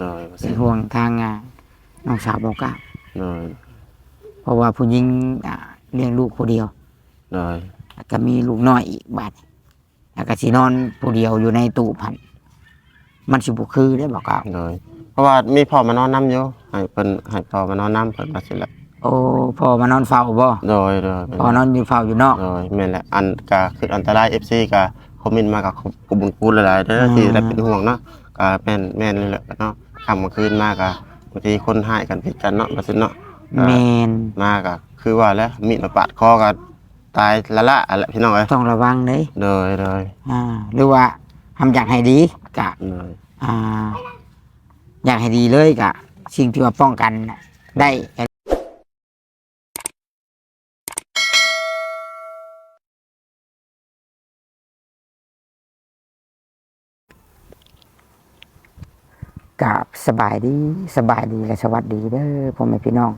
โดยว่าเป็สินห่วงทางอ่าน้องสาวบอกกล้าโดยเพราะว่าผู้หญิงอ่าเลี้ยงลูกผู้เดียวโดยแล้วก็มีลูกน้อยอีกบาดแล้วก็สินอนผู้เดียวอยู่ในตู้พัน มันสิบุคือได้บอกกล่าวโดยเพราะว่ามีพ่อมานอนนํอยู่ให้เพิ่นให้พ่อมานอนนํเพิ่นว่าสิแหละโอ้พอมานอนเฝ้าบ่โดยโดยพอนอนอยู่เฝ้าอยู่นอก โดยแม่นแหละอันก็คืออันตราย FC ก็คอมเมนต์มากับขอบคุญคุณหลายๆเด้อที่ได้เป็นห่วงเนาะ ก็แม่นแม่นเลยแหละเนาะค่ำกลางคืนมาก็บางทีคนหายกันผิดกันเนาะว่าซั่นเนาะแมนมาก็คือว่าแล้วมีดมาปาดคอก็ตายละละอะไรพี่น้องเอ้ยต้องระวังเลยโดยโดยอ่าหรือว่าทำอยากให้ดีกะโดยอ่า อยากให้ดีเลยกะ สิ่งที่ว่าป้องกันน่ะได้ กับสบายดีสบายดีและสวัสดีเด้อพ่อแม่พี่น้อง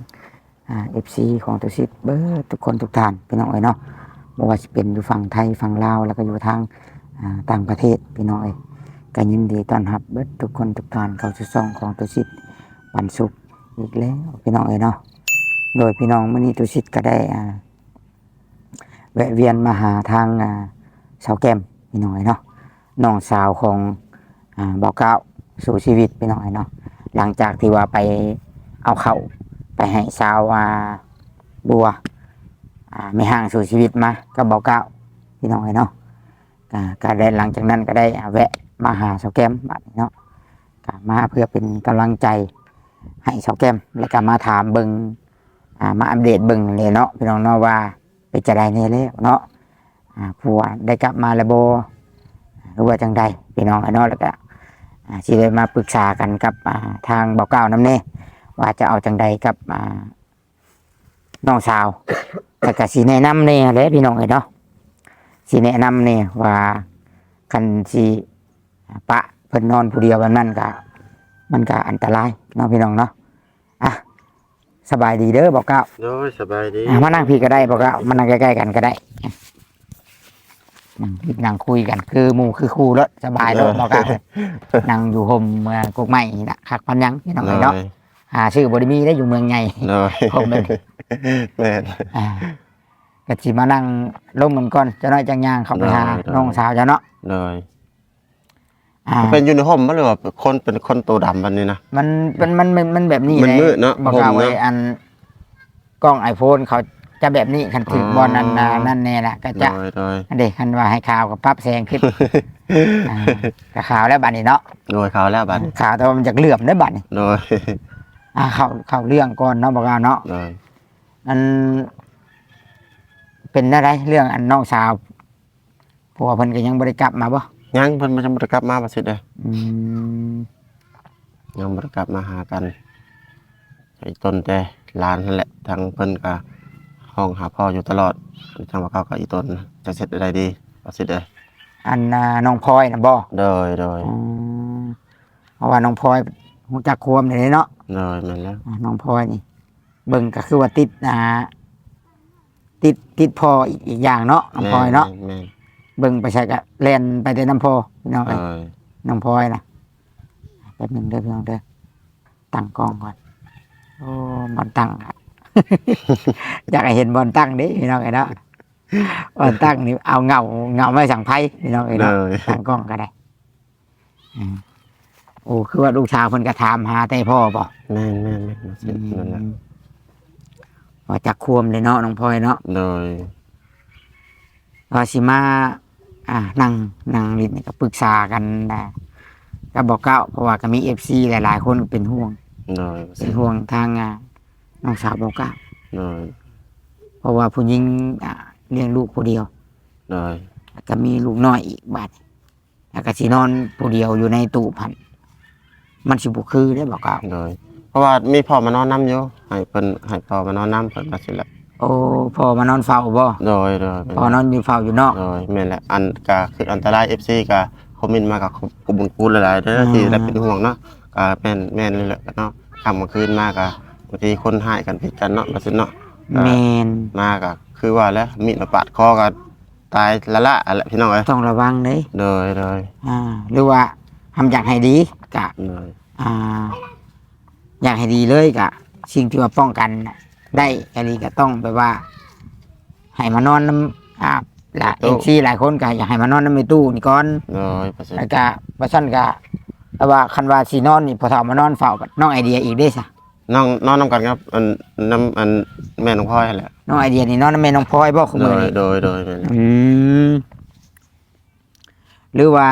อ่าเอฟซีของตุสิตเบอร์ทุกคนทุกท่านพี่น้องเอ้ยเนาะบ่ว่าจะเป็นอยู่ฝั่งไทยฝั่งลาวแล้วก็อยู่ทางอ่าต่างประเทศพี่น้องเอ้ยก็ยินดีต้อนรับเบิดทุกคนทุกท่านเข้าสู่ช่องของตุสิตวันศุกร์อีกแล้วพี่น้องเอ้ยเนาะโดยพี่น้องมื้อนี้ตุสิตก็ได้อ่าแวะเวียนมาหาทางอ่าสาวแก้มพี่น้องเอ้ยเนาะน้องสาวของอ่าบอกเก้า สู่ชีวิตไปหน่อยเนาะหลังจากที่ว่าไปเอาเข่าไปให้สาวอ่าบัวอ่าไม่ห่างสู่ชีวิตมาก็บอกเก้าพี่น้องเนาะก็ก็ได้หลังจากนั้นก็ได้แวะมาหาสาวแก้มบัดเนาะก็มาเพื่อเป็นกำลังใจให้สาวแก้มแล้วก็มาถามเบิงอ่ามาอัปเดตเบิงเลยเนาะพี่น้องเนาะว่าเป็นจะได้เนี่ยแล้วเนาะอ่าผัวได้กลับมาแล้วโบหรือว่าจังใดพี่น้องเนาะแล้วก็ อ่าที่ได้มาปรึกษากันกับอ่าทางเบาเก้าน้ำเน่ว่าจะเอาจังใดกับอ่าน้องสาวแต่ก็สีแนะนำเนี่ยแหละพี่น้องเอ้ยเนาะสีแนะนำเนี่ยว่าคันสีปะเพิ่นนอนผู้เดียวแบบนั้นก็มันก็อันตรายเนาะพี่น้องเนาะอะสบายดีเด้อบอกเก้าโดยสบายดีอะมานั่งพี่ก็ได้บอกเก้ามานั่งใกล้ๆกันก็ได้ นั่งนั่งคุยกันคือหมู่คือคู่แล้วสบายแล้วบอกเก้านั่งอยู่ห่มเมืองกกไม้นี่นะคักพันยังพี่น้องโดไอ้ยเนาะหาชื่อบริมีได้อยู่เมืองใหญ่โดยผมเลยแม่นอ่าก็สิมานั่งล่มมันก่อนจะน้อยจังย่างเข้าไปหาได้ได้น้องสาวเจ้าเนาะโดยอ่าเป็นอยู่ในห่มบ่หรือว่าคนเป็นคนตัวดำบัดนี้นะมันมันมันมันมันแบบนี้มันเลยมืดเนอะบอกผมเอาเนอะไว้อันกล้องไอโฟนเขา จะแบบนี้คันถึงอ๋อบอลนั้นน่ะนั่นแน่ละก็โดจะยโดยอันเด็กคันว่าให้ข่าวกับปั๊บแซงขึ้นอ่าก็ข่าวแล้วบัดนี้เนาะโดยเขาแล้วบัดนี้ข่าวแต่ว่ามันจากเหลื่อมได้อบัดนี้โดยอ่าเข้าเข้าเรื่องก่อนเนาะบอกเอาเนาะโดยอัน เป็นอะไรเรื่องอันน้องสาวเพราะว่าเพิ่นก็ยังบริกลับมาบ่ยังเพิ่นบ่จะบ่ได้กลับมาบ่สิเด้ออืมยังบ่ได้กลับมาหากันไอ้ต้นแต่หลานนั่นแหละทางเพิ่นก็ ห้องหาพ่ออยู่ตลอดทางว่าเขาก็อีต้นจะเสร็จได้ดีบ่สิเด้ออันน่ะน้องพลอยนะบ่โดยโดยอืมเพราะว่าน้องพลอยฮู้จักความนี่เนาะโดยแม่นแล้วอ่าน้องพลอยนี่ เบิ่งก็คือว่าติดอ่าติดติดพ่ออีกอีกอย่างเนาะน้องพลอยเนาะแม่นเบิ่งไปใช้ก็แล่นไปแต่น้ำพ่อพี่น้องแม่เอ้นยเอ้ยน้องพลอยนะแป๊บหนึงเด้อพี่น้องเด้อตั้งกล้องก่อน โอ้บอลตั้งอะ อยากให้เห็นบอลตั้งเดิพี่น้องเอ้ยเนาะบอลตั้งนี่เอาเงาเงาไม่สั่งไพ่พี่น้องเอ้ยเลเนาะยตั้งกล้องก็ได้อืมโอ้คือว่าลูกชาวเพิ่นก็ถามหาแต่พ่อบ่แม่นแม่นแม่นบ่สินั่นแหละว่าจักควมเลยเนาะน้องพลอยเนาะโดยว่าสิมา อ่านั่งนั่งลิ้นก็ปรึกษากันนะก็บอกเก้าเพราะว่าก็มีเอฟซีหลายๆ คนเป็นห่วงโดยเป็นห่วงทางอ่า น้องสาวบอกเก้าโดยเพราะว่าผู้หญิงอ่าเลี้ยงลูกผู้เดียวโดยแล้วก็มีลูกน้อยอีกบาดแล้วก็สินอนผู้เดียวอยู่ในตู้พัน มันสิบุคือได้บอกเก้าโดยเพราะว่ามีพ่อมานอนนํอยู่ให้เพิ่นให้พ่อมานอนนํเพิ่นว่าสิแหละโอ้พอมานอนเฝ้าบ่โดยโดยพอนอนอยู่เฝ้าอยู่นอก โดยแม่นแหละอันก็คืออันตราย FC ก็คอมเมนต์มากับขอบคุญคุณหลายๆเด้ออ่าที่ได้เป็นห่วงเนาะก็แม่นแม่นเลยแหละเนาะค่ำกลางคืนมาก็ บางทีคนหายกันผิดกันเนาะว่าซั่นเนาะแมนมาก็คือว่าแล้วมีดมาปาดคอก็ตายละละอะไรพี่น้องเอ้ยต้องระวังเลยโดยโดยอ่าหรือว่าทำอยากให้ดีกะโดยอ่า อยากให้ดีเลยกะ สิ่งที่ว่าป้องกันน่ะได้อันนี้ก็ต้องแบบว่า ให้มานอนน้ำอ่าหลายเอ็ซีหลายคนก็อยากให้มานอนน้ำในตู้นี่ก่อนโดยประสิทแล้วธิ์ก็ประชันก็แต่ว่าคันว่าสีนอนนี่พอถามมานอนเฝ้ากับน้องไอเดียอีกได้สะ น้องน้องนำกันครับอันน้ำอันแม่น้องพ่อยแหละน้องไอเดียนี่นอนน้ำแม่น้องพลอยบ่คุณโดมือยนี่โดยโดยแม่นอืมหรือว่า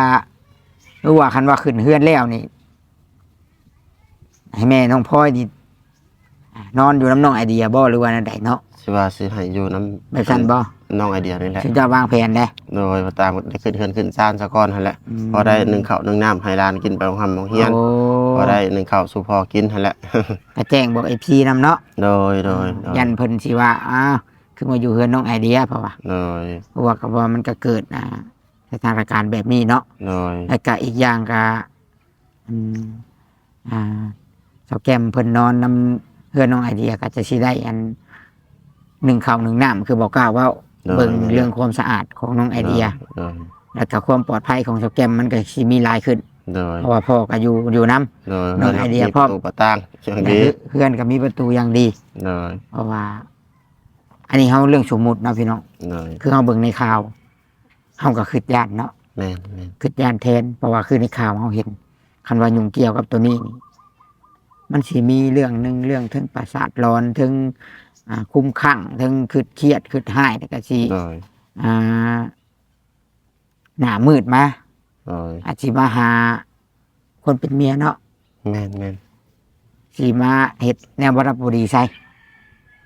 หรือว่าคันว่าขึ้นเฮือนแล้วนี่ ให้แม่น้องพลอยนี่อ่านอนอยู่น้ำน้องไอเดียบ่หรือว่านั่นใดเนาะ สิว่าสิให้อยู่น้ำแบบนั้นบ่น้องไอเดียนี่แหละถึงจะวางแผนได้โดยว่าตามได้ขึ้นเฮือนขึ้นซ่านซะก่อนหั่นแหละมพอได้หนึ่งข้าวหนึ่งน้ำให้ร้านกินไปของหำของเฮียนโอ้พอได้หนึ่งข้าวสู่พอกินหั่นแหละก็แจ้งบอกไอพีนำเนาะโดยโดยโดยยันเพิ่นสิว่าอ้าวคือมาอยู่เฮือนน้องไอเดียเพราะว่าโดยเพราะว่าก็ว่ามันก็เกิดอ่าสถานการณ์แบบนี้เนาะโดยแล้วก็อีกอย่างก็อืมอ่าเสาแก้มเพิ่นนอนนำเฮือนน้องไอเดียก็จะสิได้อัน หนึ่งข้าวหนึ่งน้ำคือบอกกล่าวว่าโดยเบิ่งเรื่องความสะอาดของน้องไอเดียโดยแล้วก็ความปลอดภัยของเสาแก้มมันก็สิมีหลายขึ้น โดยเพราะว่าพ่อก็อยู่อยู่น้ โดยน้องไอเดียมีพร้อมประตูประตางอย่างำดีเพื่อนก็มีประตูอย่างดี โดยเพราะว่า อันนี้เฮาเรื่องสมมุติเนาะพี่น้องโดยคือเฮาเบิ่งในข่าวเฮาก็คิดย่านเนาะแม่นแม่นคิดย่านแทนเพราะว่าคือในข่าวเฮาเห็น คันว่ายุ่งเกี่ยวกับตัวนี้นี่มันสิมีเรื่องหนึ่งเรื่องถึงประสาทร้อนถึง อ่าคุ้มข้างถึงคิดเครียดคิดห้ายแล้วก็สิโดยอ่าหน้ามืดมาโดยอาจสิมาหา คนเป็นเมียเนาะแม่นแม่นสีมาเห็ดแนวบรับบุรีใส่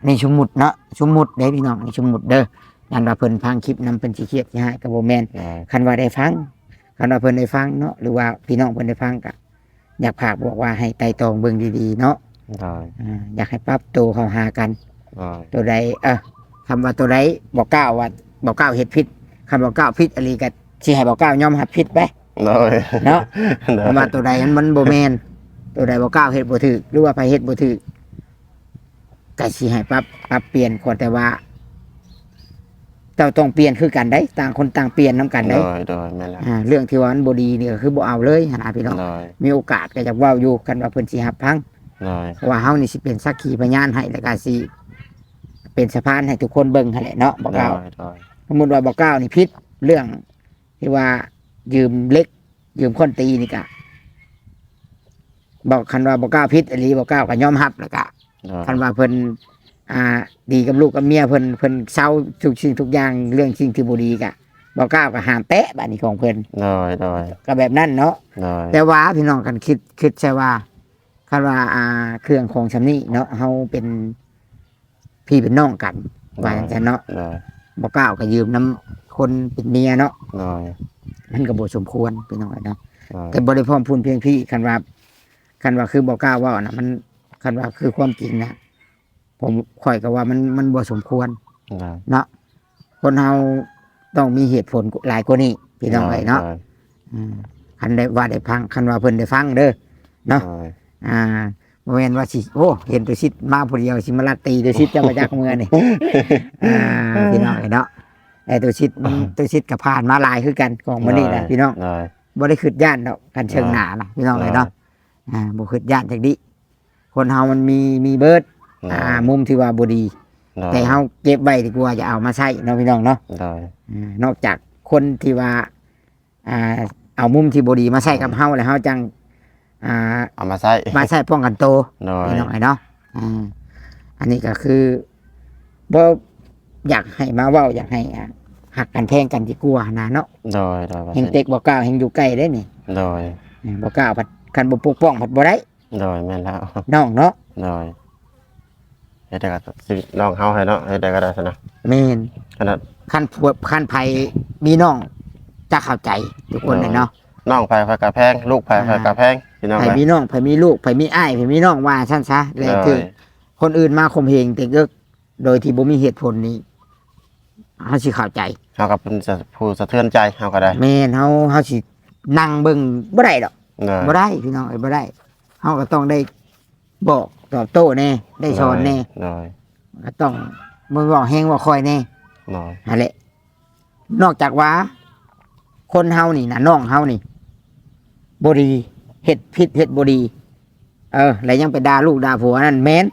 ในชุมมุดเนาะชุมมุดเด้พี่น้องในชุมมุดเด้อยันว่าเพิ่นฟังคลิปนำเพิ่นสิเครียดสิหายกับโบแมนโดยคันว่าได้ฟังคันว่าเพิ่นได้ฟังเนาะหรือว่าพี่น้องเพิ่นได้ฟังก็อยากฝากบอกว่าให้ไต่ตรองเบิ่งดีๆเนาะโดยอ่าอยากให้ปรับตัวเข้าหากันโดย ตัวใดเออคำว่าตัวใดบอกกล่าวว่าบอกกล่าวเฮ็ดผิดคำบอกกล่าวผิดอะไรก็สิให้บอกกล่าวยอมรับผิดไปโดยเนาะโดยเพราะว่าตัวใดมันมันบ่แมนตัวใดบ่กล้าเฮ็ดบ่ถูกหรือว่าไปเฮ็ดบ่ถูกก็สิให้ปรับปรับเปลี่ยนคนแต่ว่าเจ้าต้องเปลี่ยนคือกันได้ ต่างคนต่างเปลี่ยนนํกันโดได้ยโดยแม่นแล้วอ่าเรื่องที่ว่ามันบ่ดีนี่ก็คือบ่เอาเลยหั่นนะพี่น้องโดยมีโอกาสก็จะเว้าอยู่กันว่าเพิ่นสิรับฟังโดยเพราะว่าเฮานี่สิเป็นสักขีพยานให้แล้วก็สิ เป็นสะพานให้ทุกคนเบิ่งหั่นแหละเนาะบ่โดกล่าวยโดยสมมุติว่าบ่กล่าวนี่ผิดเรื่องที่ว่ายืมเล็ก ยืมคนตีนี่ก็บอกคันว่าบอกกล้าพิษอหลีบอกกล้าก็ยอมรับแล้วก็โดยคันว่าเพิ่นอ่า ดีกับลูกกับเมียเพิ่นเพิ่นเศร้าทุกสิ่งทุกอย่างเรื่องสิ่งที่บ่ดีก็บอกกล้าก็ห้ามแตะบัดนี้ของเพิ่นโดยโดยก็แบบนั้นเนาะโดยแต่ว่าพี่น้องกันคิดคิดใช่ว่าคันว่าอ่าเครื่องของชำนี้เนาะเฮาเป็น พี่เป็นน้องกันว่าจังซั่นเนาะโดยบอกกล้าก็ยืมน้ำคนเป็นเมียเนาะโดยมันก็บ่สมควรพี่น้องเนาะโดยแต่บริพร้อมพูนเพียงพี่คันว่าคันว่าคือบอกกล้าว่านะมันคันว่าคือความจริงนะผมข่อยก็ว่ามันมันบ่สมควร โดยเนาะคนเฮาต้องมีเหตุผลหลายกว่านี้พี่น้องเอ้ยเนาะโดยอืมคันได้ว่าได้ฟังคันว่าเพิ่นได้ฟังเด้อ เนาะ โดยอ่าบ่ แม่นว่าสิโอ้เห็นตัวชิดมาผู้เดียวสิมาลัดตีตัวชิดจะมาจากเมืองนี่อ่าพี่น้องเอ้ยเนาะแต่ตัวชิดมันตัวชิดก็ผ่านมาหลายคือกันของมื้อนี้นะพี่น้องโดยบ่ได้ขึ้นย่านดอกกันเชิงหนานะพี่น้องเลยเนาะอ่าบ่ขึ้นย่านจากนี้คนเฮามันมีมีเบิดอ่า มุมที่ว่าบ่ดีโดยแต่เฮาเก็บไว้ดีกว่าอย่าเอามาใช้เนาะพี่น้องเนาะโดยอ่านอกจากคนที่ว่าอ่าเอามุมที่บ่ดีมาใช้กับเฮาแล้วเฮาจัง อ่าเอามาใส่มาใช้ป้องกันตัวโดยพี่น้องไอ้เนาะอ่าอันนี้ก็คือบ่อยากให้มาเว้าอยากให้อ่าหักกันแพงกันที่กลัวนะเนาะโดยโดยเฮงเต็กบ่กล้าเฮงอยู่ใกล้ได้นี่โดยอ่าบ่กล้าผัดคันบ่ปกป้องผัดบ่ได้โดยแม่นแล้วน้องเนาะโดยเฮ็ดได้ก็สิน้องเฮาให้เนาะเฮ็ดได้ก็ได้ซะนะแม่นขนาดคันผัวคันไผมีน้องจะเข้าใจทุกคนเลยเนาะน้องไผไผกะแพง ลูกไผไผกะแพง พี่น้องไผเอ้ยมีน้องไผมีลูกไผมีอ้ายไผมีน้องว่าซั่นซะแล้วโดคือยคนอื่นมาข่มเหงแต่ก็โดยที่บ่มีเหตุผลนี้เฮาสิเข้าใจเฮาก็เป็นผู้สะเทือนใจเฮาก็ได้แม่นเฮาเฮาสินั่งเบิ่งบ่ได้ดอกโดยบ่ได้พี่น้องเอ้ยบ่ได้เฮาก็ต้องได้บอกตอบโต้แน่ได้สอนแน่โดยก็ต้องมึงบอกแฮงว่าคอยแน่โดยนั่นแหละนอกจากว่า คนเฮานี่นะน้องเฮานี่บดี เห็ดผิดเห็ดบดี เออ แล้วยังไปด่าลูกด่าผัวนั่นแม่น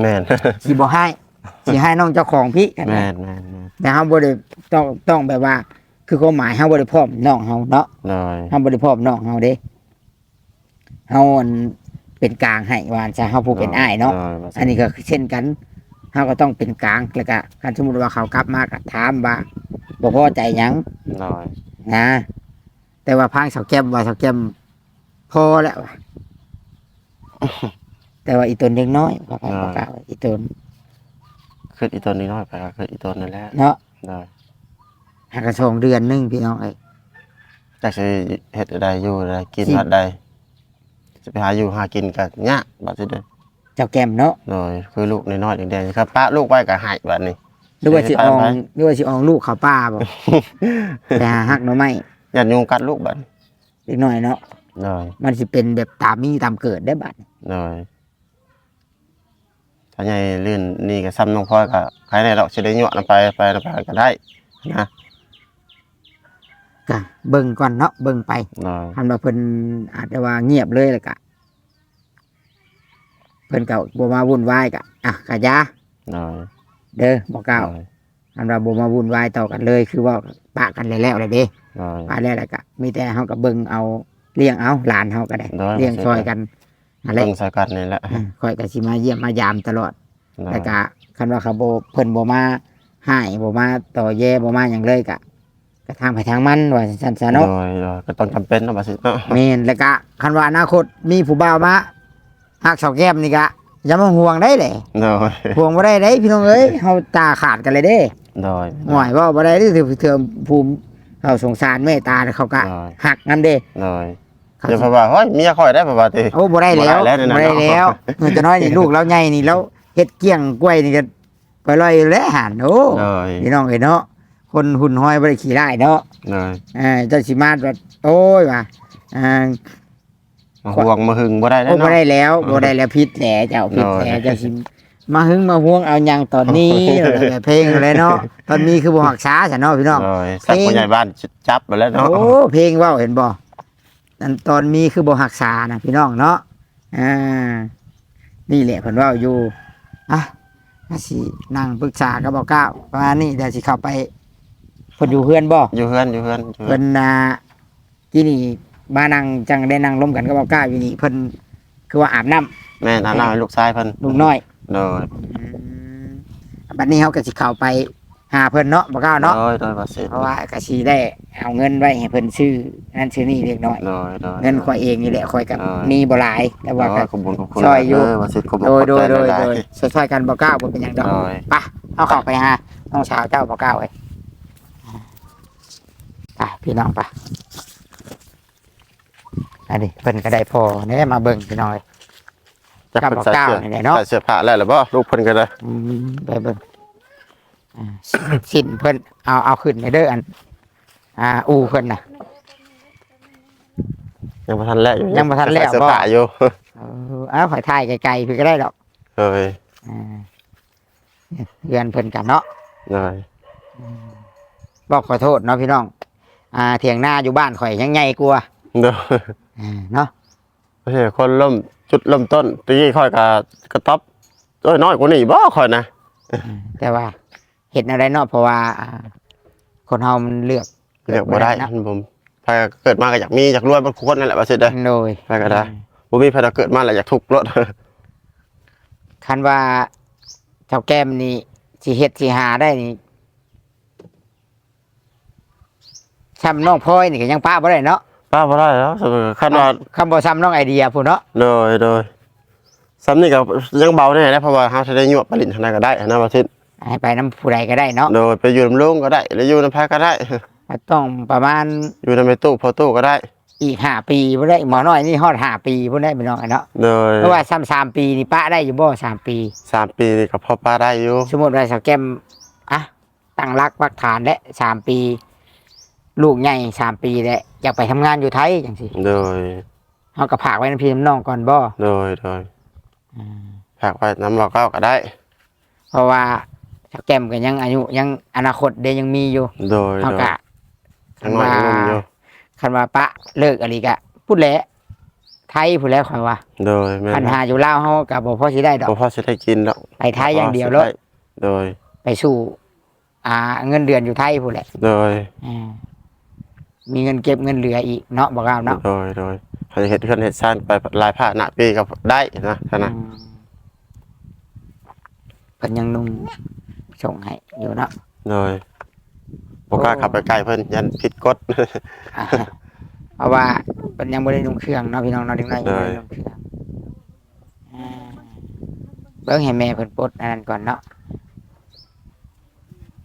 แม่นสิบ่ให้สิให้น้องเจ้าของพี่แม่นแม่นแม่นแต่เฮาบ่ได้ต้องต้องแบบว่า คือความหมายเฮาบ่ได้พร้อมน้องเฮาเนาะโดยเฮาบ่ได้พร้อมน้องเฮาเด้เฮาอันเป็นกลางให้ว่าจะเฮาผู้เป็นอ้ายเนาะโดยว่าสิอันนี้ก็เช่นกันเฮาก็ต้องเป็นกลางแล้วก็คันสมมุติว่าเขากลับมาก็ถามว่าบ่พอใจหยังโดยนะ แต่ว่าพังเสาแก้มว่าเสาแก้มพ อแล้วว่ะแต่ว่าอีตนเล็กน้อยว่าไปบ่กล้าว่าอีตนคืออีตัวนี้น้อยไปก็คืออีตัวนั่นแหละเนาะโดยหากระทงเดือนหนึงพี่น้องเอ้ยจักสิเฮ็ดได้อยู่ได้กินสิบัดใดจะไปหาอยู่หากินก็ยากบัดสิเด้อเจ้าแก้มเนาะโดยคือลูกน้อยๆแดงๆครับป้าลูกไว้ก็หายบัดนี้หรือว่าสิอองไปหรือว่าสิอองลูกเขาป้าบ่แต่หาฮักหน่อไม้ยันยุงกัดลูกบัดเล็กน้อยเนาะ โดยมันสิเป็นแบบตามมีตามเกิดได้บัดโดยถ้าใหญ่ลื่นนี่ก็ซ้ำน้องพลอยก็ใครได้ดอกสิได้ยั่วนำไปไปนำไปก็ได้นะก็เบิ่งก่อนเนาะเบิ่งไปโดยคันว่าเพิ่นอาจจะว่าเงียบเลยแล้วก็เพิ่นก็บ่มาวุ่นวายก็อะกะยาโดยเด้อบ่กล่าวโดยคันว่าบ่มาวุ่นวายต่อกันเลย คือว่าปะกันแล้วๆเลยเด้โดยปะแล้วแล้วก็มีแต่เฮาก็เบิ่งเอา เลี้ยงเอาหลานเฮาก็ได้ได้เลี้ยงซอยกันอะไรเบิ่งใส่กันนี่แหละอ่าคอยก็สิมาเยี่ยมมายามตลอดโดยแล้วก็คันว่าเขาบ่เพิ่นบ่มาให้บ่มาต่อแย่บ่มาหยังเลยก็ก็ทางไปทางมันว่าซั่นซะเนาะโดยโดยก็ต้องจำเป็นเนาะบัดสิเนาะ แม่นแล้วก็คันว่าอนาคตมีผู้บ่าวมาหักเสาแก้มนี่ก็อย่ามาห่วงได้เด้โดยห่วงบ่ได้เด้พี่น้องเอ้ยเฮาตาขาดกันเลยเด้โดย ห่วยว่าบ่ได้เด้ถือเถื่อภูมิเขาสงสารเมตตาเขาก็โดยหักกันเด้ โดย เขาเดี๋ยวเพราะว่าเฮ้ยเมียคอยได้เพราะว่าติ โอ้บ่ได้แล้วบ่ได้แล้วเนี่ยนะ บ่ได้แล้วเงินจะน้อยนี่ลูกเราใหญ่นี่แล้วเฮ็ดเกี้ยงกล้วยนี่ก็ไปลอยแล้วหันโอ้โดยพี่น้องเอ้ยเนาะคนหุ่นห้อยบ่ได้ขี้ได้เนาะโดยเออเจ้าสิมาว่าโอ้ยว่าอ่ามาห่วงมาหึงบ่ได้แล้โอ้วบ่เนาะ ได้แล้วบ่ได้แล้วผิดแหละเจ้าผิดแหละน้อยเจ้าสิมาหึงมาห่วงเอาหยังตอนนี้แบบเพลงเลยเนาะตอนนี้คือบ่ฮักษาซะเนาะพี่น้องโดยสักผู้ใหญ่บ้านจับไปแล้วเนาะโอ้เพลงเว้าเห็นบ่ นั่นตอนมีคือบ่ฮักษานะพี่น้องเนาะอ่านี่แหละเพิ่นเว้าอยู่อะน่าสินั่งปรึกษากับบ่ก้าวประมาณนี้เดี๋ยวสิเข้าไปเพิ่นอยู่เฮือนบ่อยู่เฮือนอยู่เฮือนอยู่เฮืเพิ่อนนน่ะที่นี่มานั่งจังได้นั่งร่วมกันกับบ่ก้าวอยู่นี่เพิ่นคือว่าอาบน้ำแม่น้าหน้าให้ลูกชายเพิ่นลูกน้อย โดยบัดนี้เขาก็สิเข้าไป หาเพิ่นเนาะบ่กล้าเนาะโดยโดยว่าสิเพราะว่าก็สิได้เอาเงินไว้ให้เพิ่นซื้อนั่นซื้อนี่เล็กน้อยโดยโดย เงินข่อยเองนี่แหละข่อยก็เออมีบ่หลายแต่ว่าโดก็ยขอบคุณขอบคุณซอยอยู่เว่าสิขอบคุณโดยโดยโดยขอบโดใจยช่วยๆกันบ่กล้าบ่เป็นหยังดอก โดย ไปเอาเข้าไปหาน้องสาวเจ้าบ่กล้าไว้ไปพี่น้องไปอันนี้เพิ่นก็ได้พอแหน่มาเบิ่งพี่น้อยจักกับเพิ่นบ่ใส่กล้าเสื้อนี่แหละเนาะ ใส่เสื้อผ้าแล้วหรือบ่ลูกเพิ่นก็ได้อืมไปเบิ่งอ่า สิ้นเพิ่นเอาเอาขึ้นในเด้ออัน อ่า อูเพิ่นน่ะ ยังบ่ทันแล้วอยู่ยังบ่ทันแล้วใส่เสื้อบ่ผ้าอยู่เออเอาข่อยถ่ายไกลๆเพิ่นก็ได้ดอกโดยอ่าเรือนเพิ่นกันเนาะโดยบอกขอโทษเนาะพี่น้อง อ่า เถียงหน้าอยู่บ้านข่อยยังใหญ่กลัวาโดยอ่าเนาะไม่ใช่คนเริ่มจุดเริ่มต้นตะกี้ค่อยก็กระต๊อบโอ้ยน้อยกว่านี้บ่ค่อยนะอ่าแต่ว่า เห็นอะไรเนาะเพราะว่าอ่าคนเฮามันเลือกเรียกบ่ได้เนาะผมพายเกิดมาก็อยากมีอยากรวยบางคนนั่นแหละว่าสิได้โดยไปก็ได้บ่มีพายเกิดมาแล้วอยากทุกข์รถคันว่าเจ้าแก้มนี่สิเฮ็ดสิหาได้นี่ซ้ำน้องพลอยนี่ก็ยังป้าบ่ได้เนาะป้าบ่ได้แล้วคันว่าคำบ่ซ้ำน้องไอเดียพูนเนาะโดยโดยซ้ำนี่ก็ยังเบาแน่นะเพราะว่าเฮาสิได้ยั่วปริญทางใดก็ได้นะว่าสิ ให้ไปน้ำผู้ใดก็ได้เนาะโดยไปอยู่นำลุงก็ได้ หรืออยู่นำพายก็ได้ต้องประมาณอยู่นำแม่ตู้พอตู้ก็ได้ อีกห้าปีพูนได้หมอน้อยนี่ฮอดห้าปีพูนได้พี่น้องเนาะโดยเพราะว่าซ้ำสามปีนี่ป้าได้อยู่บ่สามปี สามปีนี่ก็พอป้าได้อยู่สมมติว่าสาวแก้มอะตั้งรักปักฐานและสามปี ลูกใหญ่สามปีแล้วอยากไปทำงานอยู่ไทยจังสิโดยเขาก็ผากไว้ในพี่น้องก่อนบ่โดยโดยฝากไว้น้ำเราเก้าก็ได้ เพราะว่า สาวแก้มก็ยังอายุยังอนาคตเดยังมีอยู่โดยเขาโดยก็ยังน้อยยังหนุ่มอยู่คันว่าปะเลิกอะไรกะพูดแหละถทยผู้นแหล้วข่อยว่า โดยแม่นปัญหาอยู่ลาวเฮาก็บ่พอสิได้ดอกบ่พอสิได้กินดอกไปไทยอย่างเดียวบ่เลพยสิไโดย ไปสู่อ่า เงินเดือนอยู่ไทยผู้นแหละโดยอ่ามีเงินเก็บเงินเหลืออีกเนาะบ่กล้าวเนาะโดยโดยเขาจะเฮ็ดเพื่อนเฮ็ดซ่านไปหลายผ้าหน้าปีก็ได้นะท่านนะอืมเพิ่นยังนุ่ง ส่งให้อยู่เนาะโดยบ่กล้าขับไปใกล้เพิ่นยันผิดกฎ อ่าเพราะว่าเป็นยังไม่ได้นุ่งเครื่องเนาะพี่น้องเนาะถึงได้ยังไม่ได้นุ่งเครื่องอ่าเบิ่งให้แม่เพิ่นปลดอันนั้นก่อนเนาะ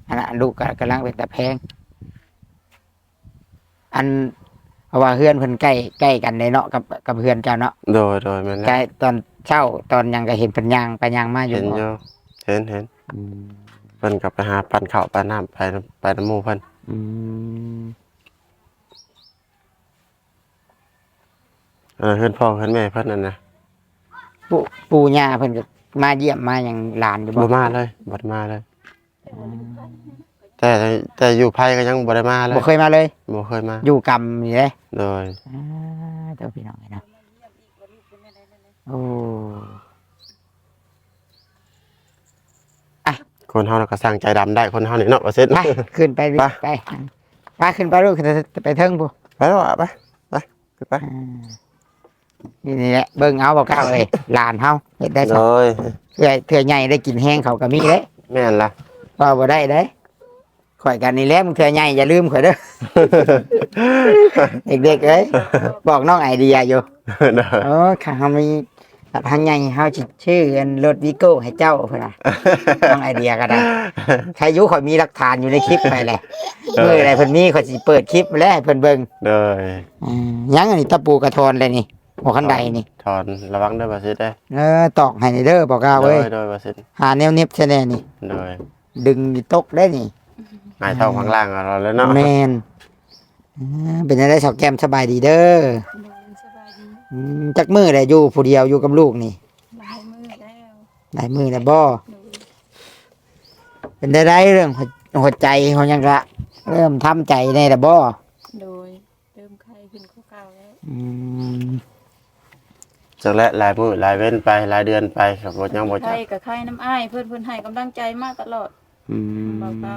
อันนั้นลูกก็กำลังเป็นตะแพง อันเพราะว่าเพื่อนเพิ่นใกล้ใกล้กันเลยเนาะกับกับเพื่อนเจ้าเนาะโดยโดยแม่นใกแล้วล้ตอนเช้าตอนยังก็เห็นเพิ่นย่างไปย่างมาอยู่เห็นอยู่เห็นเห็น อืม เพิ่นก็ไปหาปั่นข้าวปั่นน้ำไปน้ำไปน้ำหมู่เพิ่นอืมเออเพิ่นพ่อเพิ่นแม่เพิ่นนั่นนะปู่ปู่ย่าเพิ่นก็มาเยี่ยมมาอย่างหลานอยู่บ่บ่มาเลยบ่ได้มาเลย แต่แต่อยู่ไผก็ยังบ่ได้มาเลยบ่เคยมาเลย บ่เคยมาอยู่กรรมนี่เลยโดย อ่าเจ้าพี่น้องไงนะโอ้ คนเฮาน่ะก็สร้างใจดำได้คนเฮานี่เนาะว่าเซ็ตไปขึ้นไปดิไป ไปไปขึ้นไปลูกขึ้นไปเทิงผู้ไปแล้วอะไปไปขึ้นไปอ่านี่นี่แหละเบิ่งเอาบอกเก้าเลยหลานเฮาเฮ็ดได้สโดองยเถื่อเถื่อใหญ่ได้กินแห้งเขาก็มีเด้แม่นล่ะ ว่าบ่ได้เด้ข่อยกันนี่แหละมึงเถื่อใหญ่อย่าลืมข่อยเด้อ เด็กๆเอ้ยบอกน้องไอเดียอยู่โดยโอ้ค่ะเฮามีทางใหญ่เฮาสิชื่ออันรถวิโก้ให้เจ้าพุ่นน่ะน้องไอเดียก็ได้ใครอยุข่อยมีหลักฐานอยู่ในคลิปไปเลยเมื่อไรเพิ่นมีข่อยสิเปิดคลิปแล้วให้เพิ่นเบิ่งโดยอืมยังอันนี้ตะปูกระทอนเลยนี่หัวคันไดนี่ถอนระวังด้วยว่าเซ็ตได้เออตอกให้นี่เด้อบอกกล้าโดเว้ยยโดยว่าเซ็ตหาแนวเน็บใช่แน่นี่ โดยดึงนี่ตกได้นี่หายท้องข้างล่างเอาเราแล้วเนาะแมนอ่าเป็นจังได๋สาวแก้มสบายดีเด้อ โดยสบายดี อืมจักมือได้อยู่ผู้เดียวอยู่กับลูกนี่หลายมือแล้วหลายมือแล้วบ่โดยเป็นได้ไรเรื่องหัวหัวใจเฮายังกะเริ่มทำใจในแล้วบ่โดยเริ่มไข้ขึ้นเก่าๆแล้วอืมจากและหลายมื้อหลายเว้นไปหลายเดือนไปกับบ่ยังบ่จัไข้กกับไข้น้ำอ้ายเพื่อนเพื่อนให้กำลังใจมากตลอดอืมเบา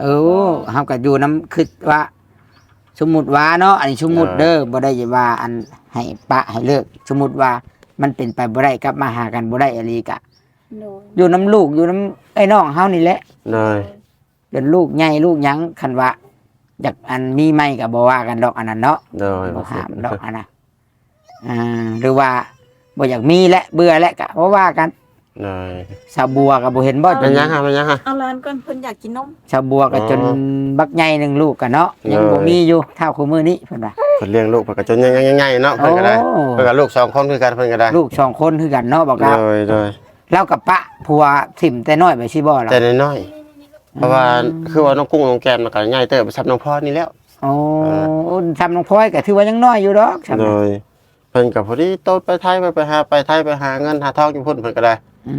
เออเฮาก็อยู่น้ำคือว่า สมมุติว่าเนาะอันนี้สมมุติเด้อบ่ได้ว่าอันให้ปะให้เลิก สมมุติว่ามันเป็นไปบ่ได้กลับมาหากันบ่ได้อะไรกะๆโดยอยู่น้ำลูกอยู่น้ำไอ้น้องเฮานี่แหละโดยเดินลูกใหญ่ลูกหยังคันว่าอยากอันมีไม่ก็บ่ว่ากันดอกอันนั้นเนาะโดยบ่ว่าเซ็ห้าตมดอกอันน่ะอ่าหรือว่าบ่อยากมีและเบื่อและก็บ่ว่ากัน โดยสาวบัวก็บ่เห็นบ่จมันนยังฮะมันยังฮะ เอาร้านก่อนเพื่อนอยากกินนมสาวบัวก็จนอ๋อบักใหญ่หนึงลูกกันเนาะยังบ่เลยมีอยู่เท่าคู่มือนี้เพิ่นว่า เพิ่นเลี้ยงลูกเพิ่นก็จนยังๆๆๆเนาะเพิ่นก็ได้โอ้ เพิ่นก็ลูกสองคนคือกันเพิ่นก็ได้ลูกสองคนคือกันเนาะบอกว่าโดยโดยเล่ากับปะผัวถิ่มแต่น้อยไปสิบ่ล่ะแต่น้อยๆเพราะว่าคือว่าน้องกุ้งน้องแก้มมันก็ใหญ่เติบไปซับน้องพ่อนี่แล้ว โอ้ทำน้องพลอยก็ถือว่ายังน้อยอยู่ดอกทำโดย เพิ่นก็พอดีโตไปไทยไปไปหาไปไทยไปหาเงินหาทองอยู่พุ่นเพิ่นก็ได้อื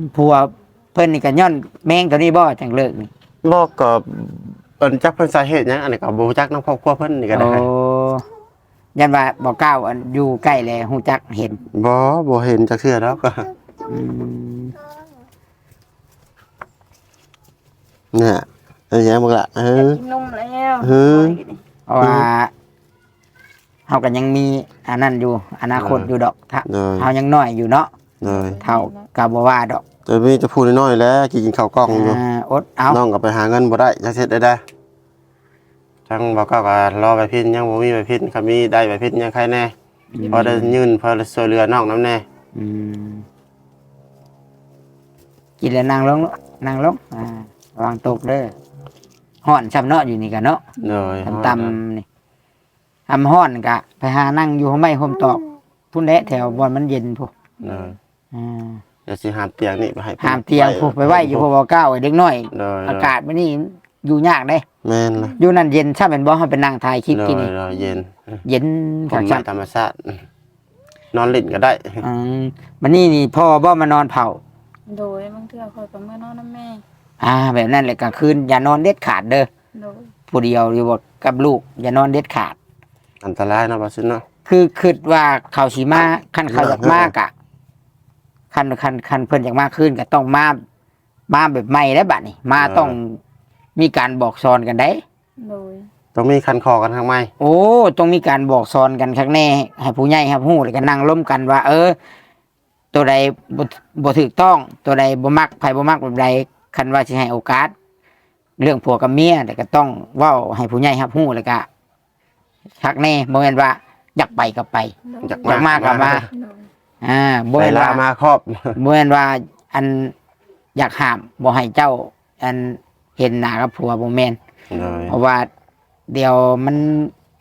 มผัวเพิ่นนี่ก็ย้อนแมงตัวนี้บ่จังเลิกนี่บอกก็เพิ่นจักเพิ่นสาเหตุหยังอันนี้ก็บ่รู้จักนำครอบครัวเพิ่นนี่ก็ได้โอ้ยันว่าบ่กล้าวอันอยู่ใกล้แล้วฮู้จักเห็นบ่บ่เห็นจักเทื่อดอกก็อืมเนี่ยเอาแย้มบักละเออยากอกินนมแล้วเฮ้ย เพราะว่า เฮาก็ยังมีอันนั้นอยู่อนาคตอยู่ดอกถ้าโดยเฮายังน้อยอยู่เนาะโดยเท่าก็บ่ว่าดอกแต่มีจะพูดน้อยๆแล้วกินข้าวกล้องอยู่ อ่าอดเอาน้องก็ไปหาเงินบ่ได้จักเฮ็ดได้ได้ทั้งบ่ก็ก็รอไปพินยังบ่มีไปพินคันมีได้ไปพินยังใครแน่พอได้ยื่นพอได้ช่วยเหลือน้องนำแน่อืมกินแล้วนั่งลงนั่งลงอ่าวางตกเด้อห่อนช้ำเนาะอยู่นี่กันเนาะโดยตำๆนี่ ทำห่อนกะ ไปหานั่งอยู่ห้องไม้ห่มตอกพุ่นแหละแถวบอนมันเย็นพวกโดยอ่าเดี๋ยวสิหามเตียงนี่ไปให้หามเตียงพวกไปไหวอยู่พวกบ่เก้าไอ้เด็กน้อยโดยอากาศมันนี่อยู่ยากเด้ แม่นล่ะอยู่นั่นเย็นถ้าเป็นบ่เฮาไปนั่งถ่ายคลิปโดกินยนี่โดยเย็นเย็นผคัมกไม่ธรรมชาติ นอนเล่นก็ได้ ๆอืมมันนี่นี่พ่อบ่มานอนเผา โดยบางเทื่อคอยกับเมื่อนอนน้ำแม่อ่า แบบนั้นแหละกลางคืนอย่านอนเด็ดขาดเด้อโดยผู้เดียวอยู่บ่กับลูก อย่านอนเด็ดขาด อันตรายเนาะบ่ซินเนาะ คือคิดว่าเขาสิมาคันเขาอยากมากอะคันคันคันเพิ่นอยากมากขึ้นก็ต้องมามาแบบใหม่แล้วบัดนี้ มาต้องมีการบอกสอนกันได้ โดยต้องมีคันคอกันทางไม้โอ้ต้องมีการบอกสอนกันครั้งแน่ให้ผู้ใหญ่ครับฮู้แล้วก็นั่งล้มกันว่า เออ ตัวใดบ่บ่ถูกต้อง ตัวใดบ่มักไผบ่มักแบบใดคันว่าสิให้โอกาส เรื่องผัวกับเมียแต่ก็ต้องเว้าให้ผู้ใหญ่ครับฮู้แล้วก็ คักแน่บ่แม่นว่า อยากไปก็ไป อยากอยากมาก็มาโดยอ่าบ่ไปแม่นลาว่ามาครอบ บ่แม่นว่า อันอยากห้ามบ่ให้เจ้า อันเห็นหน้ากับผัวบ่แม่นเลยเพราะว่าเดี๋ยวมัน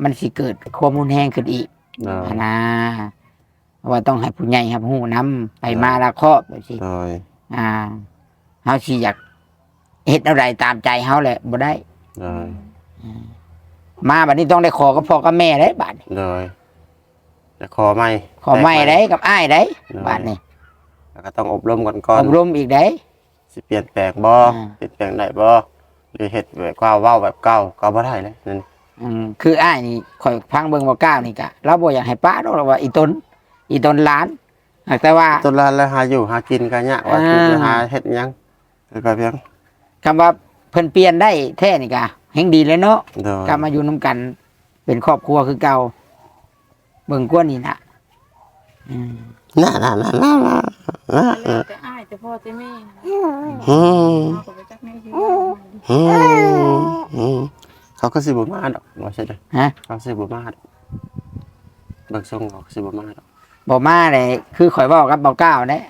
มันสิเกิดความรุนแรงขึ้นอีกเลยหั้นนะเพราะว่าต้องให้ผู้ใหญ่ครับหูน้ำไปมาละครอบแบบสิเลยอ่าเฮาสิอยากเฮ็ดอะไรตามใจเฮาแหละบ่ได้เลย มาบัดนี้ต้องได้ขอกับพ่อกับแม่ได้บัดนี้เลยจะขอไม่ขอไม่ได้กับอ้ายได้เลยบัดนี้แล้วก็ต้องอบรมก่อนก่ออนบรมอีกได้สิเปลี่ยนแปลงบ่อ่าเปลี่ยนแปลงได้บ่หรือเฮ็ดแบบเก่าเว้าแบบเก่าก็บ่ได้เลยนั่นอืมคืออ้ายนี่ข่อยพังเบิ่งบ่กล้าวนี่กะเราบ่อยากให้ป้าดอกเราว่าอีตนอีตนหล้านหากแต่ว่าต้นลานแล้วหาอยู่หากินกันยากว่าอ่าจะหาเฮ็ดหยังแล้วก็เพียงคำว่าเพิ่นเปลี่ยนได้แท้นี่กะ แฮงดีเลยเนาะเลยกลับมาอยู่น้ำกัน เป็นครอบครัวคือเก่าเบิ่งกว่านี่นะอืมน่าน่าน่าน่าน่าน่าแล้วแต่อ้ายแต่พ่อแต่แม่อืมเอาก็ไปจักแม่อยู่อืมอืมเขาก็สิบ่มาดอกว่าใช่เด้อฮะเขาสิบ่มาดอกเบิกทรงเขาสิบ่มาดอกบอกมาเลยคือข่อยบอกกับเบาเก้าเนี่ย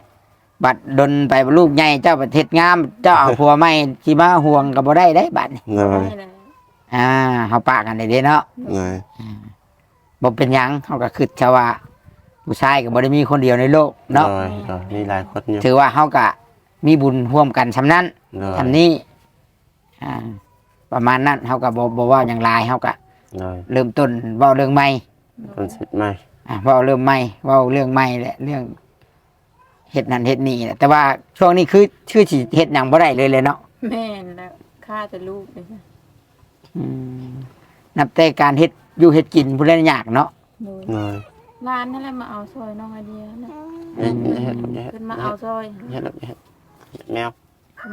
บัดดนไปลูกใหญ่เจ้าประเทศงาม เจ้าเอาผัวไม่ที่มาห่วงกับบ่ได้ได้บัดนี่เลยได้แล้วอ่าเฮาปากกันได้เด้เนาะเลยบ่เป็นหยังเฮาก็คิดชาว่าผู้ชายก็บ่ได้มีคนเดียวในโลกเนาะเลยเลยมีหลายคนอยู่ถือว่าเฮาก็มีบุญร่วมกันสำนั้น เลยทำนี้อ่า ประมาณนั้นเฮาก็บ่บ่เว่าอย่างไรเฮาก็เลยเริ่มต้นเว้าเรื่องใหม่คนสิทธิ์ใหม่อะเว่าเรื่องใหม่เว่าเรื่องใหม่แหละเรื่อง เฮ็ดนั่นเฮ็ดนี่แหละแต่ว่าช่วงนี้คือชื่อสิเฮ็ดหยังบ่ได้เลยเลยเนาะแม่นแล้วฆ่าแต่ลูกเลยจ้ะอืมนับแต่การเฮ็ดอยู่เฮ็ดกินผู้เล่นยากเนาะโดยเลยร้านนั่นแหละมาเอาซอยน้องไอเดียนะเฮ็ดเฮ็ดเฮ็ดเพิ่นมาเอาซอยเฮ็ดเฮ็ดแมว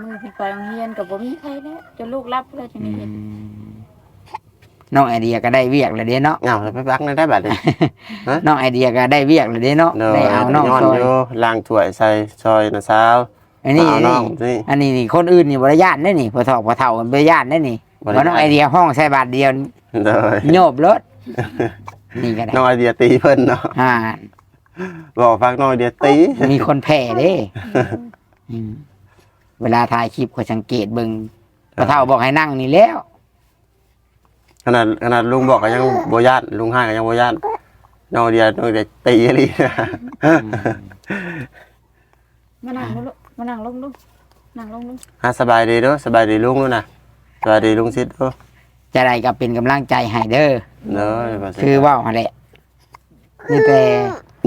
มือที่ไปโรงเรียนกับบ่มีใครแล้วจนลูกรับเลยจังนี้เห็น น้องไอเดียก็ได้เวียกแล้วเด้เนาะเหงาไปบักได้บัดนี้น้องไอเดียก็ได้เวียกแล้วเด้เนาะเนอะได้เอาน้องย้อนซอยอยู่ล้างถ้วยใส่ซอยนะสาวอันนี้เอาน้นี่องนี่ อันนี้นี่คนอื่นนี่บ่ได้ญาติได้นี่พอถอกพอเฒ่ากันบ่ได้ญาติได้นี่บ่ได้ ว่าน้องไอเดียห้องใส่บาทเดียวเลยโยบรถนี่ก็ได้น้องไอเดียตีเพิ่นเนาะอ่า บอกฟังน้องไอเดียตี มีคนแพ้เด้อืมเวลาถ่ายคลิปก็สังเกตเบิงพระเท่าบอกให้นั่งนี่แล้ว ขนาดขนาดลุงบอกก็ยังบ่ย่านลุงให้ก็ยังบ่ย่านน้องไอเดียน้องไอเดียตีอีหลีนะมานั่งลงลูกมานั่งลงลูกนั่งลงลูกฮะสบายดีเด้อสบายดีลุงด้วยนะสบายดีลุงซิดเด้อจะได้ก็เป็นกำลังใจให้เด้อเด้อว่าสิคือเว่าหั่นแหละนี่แต่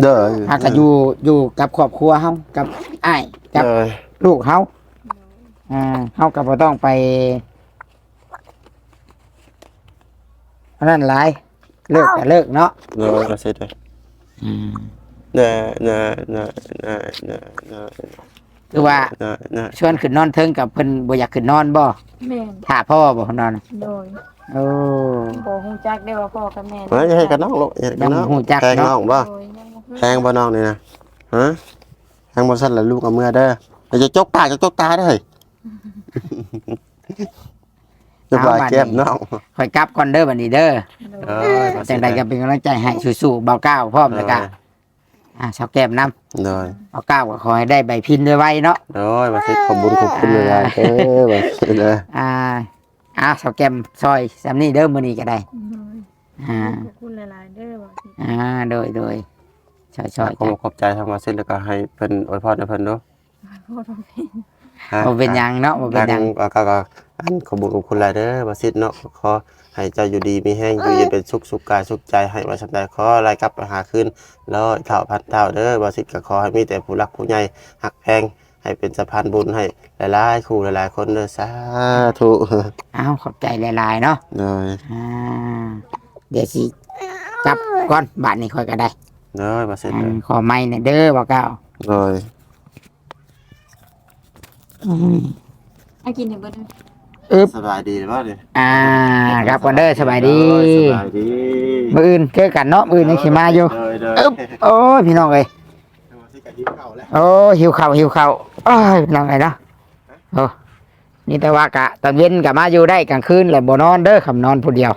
เด้อหากก็อยู่อยู่กับครอบครัวเฮากับอ้ายกับเด้อลูกเฮาอ่าเฮาก็บ่ต้องไป อันนั้นหลาย เลิกก็เลิกเนาะเด้อว่าสิเด้ออืมเด้อเด้อเด้อเด้อเด้อเด้อคือว่าเด้อเด้อชวนขึ้นนอนเทิงกับเพิ่นบ่อยากขึ้นนอนบ่แม่นถ้าพ่อบ่นอนโดยโอ้ บ่ฮู้จักได้ว่าพ่อกับแม่เฮ้ยอย่าให้กันน้องลูกอย่าให้กันน้องยังบ่ฮู้จักแพงเนาะน้องบ่โดยยังบ่ฮู้แพงบ่น้องนี่นะฮะแพงบ่สั่นละลูกเอามือเด้ออย่าจะจกปากจะจกตาเด้อเฮ้ยจะบายแก้มน้องคอยกลับก่อนเด้อบัดนี้เด้อโดเอยอจังใดก็เป็นกำลังใจให้สู้ๆเบาเก้าพร้อมแล้วก็อ่าชาวแก้มน้เด้อำเบาเก้าก็ขอให้ได้ใบพินด้วยไว้เนาะเด้อว่าสิขอบคุญขอบคุณเลยเด้อว่าสิเด้ออ่าอ้าวชาวแก้มซอยสำนี้เด้อมื้อนี้ก็ได้โดยอ่าขอบคุณหลายๆเด้อว่าสิอ่าโดยโดยชอยชอยขอบคุณขอบใจทางมาสิแล้วก็ให้เพิ่นอวยพรให้เพิ่นเด้อพ่อต้องเป็นฮะ บ่เป็นหยังเนาะบ่เป็นหยัง ก็ก็ก็อันขอบคุญขอบคุณหลายเด้อว่าสิเนาะขอให้เจ้าอยู่ดีมีแห้งอยู่เย็นเป็นสุขสุขกายสุขใจให้ว่าสำใดขอรายกลับไปหาคืนร้อยเท่าพันเท่าเด้อว่าสิก็ขอให้มีแต่ผู้รักผู้ใหญ่หักแพงให้เป็นสะพานบุญให้หลายๆคู่หลายๆคนเด้อสาธุอ้าวขอบใจหลายๆเนาะเลยอ่าเดี๋ยวสิจับก่อนบาทนี้ค่อยก็ได้เด้อบ่เสร็จอัเลนยขอไม้เนี่ยเด้อบ่เก้าโดย อืมให้กินให้เบิดอึบสบายดีบ่ดิอ่าครับก่อนเด้อสบายดีสบายดีมื้ออื่นเจอกันเนาะมื้ออื่นยังสิมาอยู่โดยโดยอึบโอ้ยพี่น้องเอ้ยสิกะหิวข้าวแล้วโอ้ยหิวข้าวหิวข้าวโอ้ยพี่น้องเอ้ยเนาะโอ้นี่แต่ว่ากะตอนเย็นก็มาอยู่ได้กลางคืนแล้วบ่นอนเด้อคำนอนผู้เดียว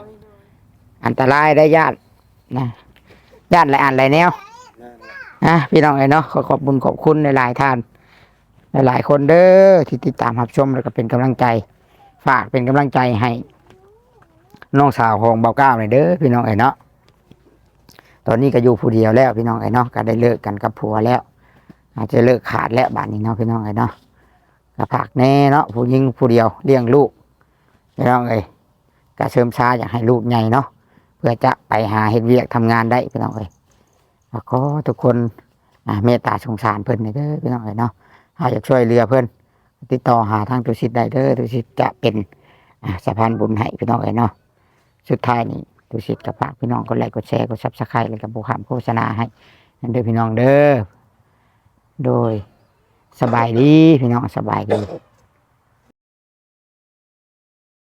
อันตรายได้ญาตินะญาติหลายอันหลายแนวนะพี่น้องเอ้ยเนาะขอขอบคุณขอบคุณหลายๆท่าน หลายๆคนเด้อที่ติดตามรับชมแล้วก็เป็นกำลังใจ ฝากเป็นกำลังใจให้น้องสาวของเบาเก้าหน่อยเด้อพี่น้องเอ้เนาะตอนนี้ก็อยู่ผู้เดียวแล้วพี่น้องเอ้เนาะก็ได้เลิกกันกับผัวแล้ว อาจจะเลิกขาดแล้วบ้านนี้เนาะพี่น้องเอ้เนาะก็ฝากแน่เนาะผู้หญิงผู้เดียวเลี้ยงลูกพี่น้องเอ้ยก็เสริมช้าอยากให้ลูกใหญ่เนาะเพื่อจะไปหาเฮ็ดเวียกทำงานได้พี่น้องเอ้ยแล้วก็ทุกคนเมตตาสงสารเพิ่นเด้อพี่น้องเอ้ยเนาะ ถ้าอยากช่วยเรือเพื่อนติดต่อหาทางตุสิตได้เด้อตุสิตจะเป็นสะพานบุญให้พี่น้องเอ้ยเนาะสุดท้ายนี้ตุสิตกับฝากพี่น้องกดไลค์กดแชร์กดซับสไครต์เลยกับบุคคลโฆษณาให้นั่นเด้อพี่น้องเด้อโดยสบายดีพี่น้องสบายดี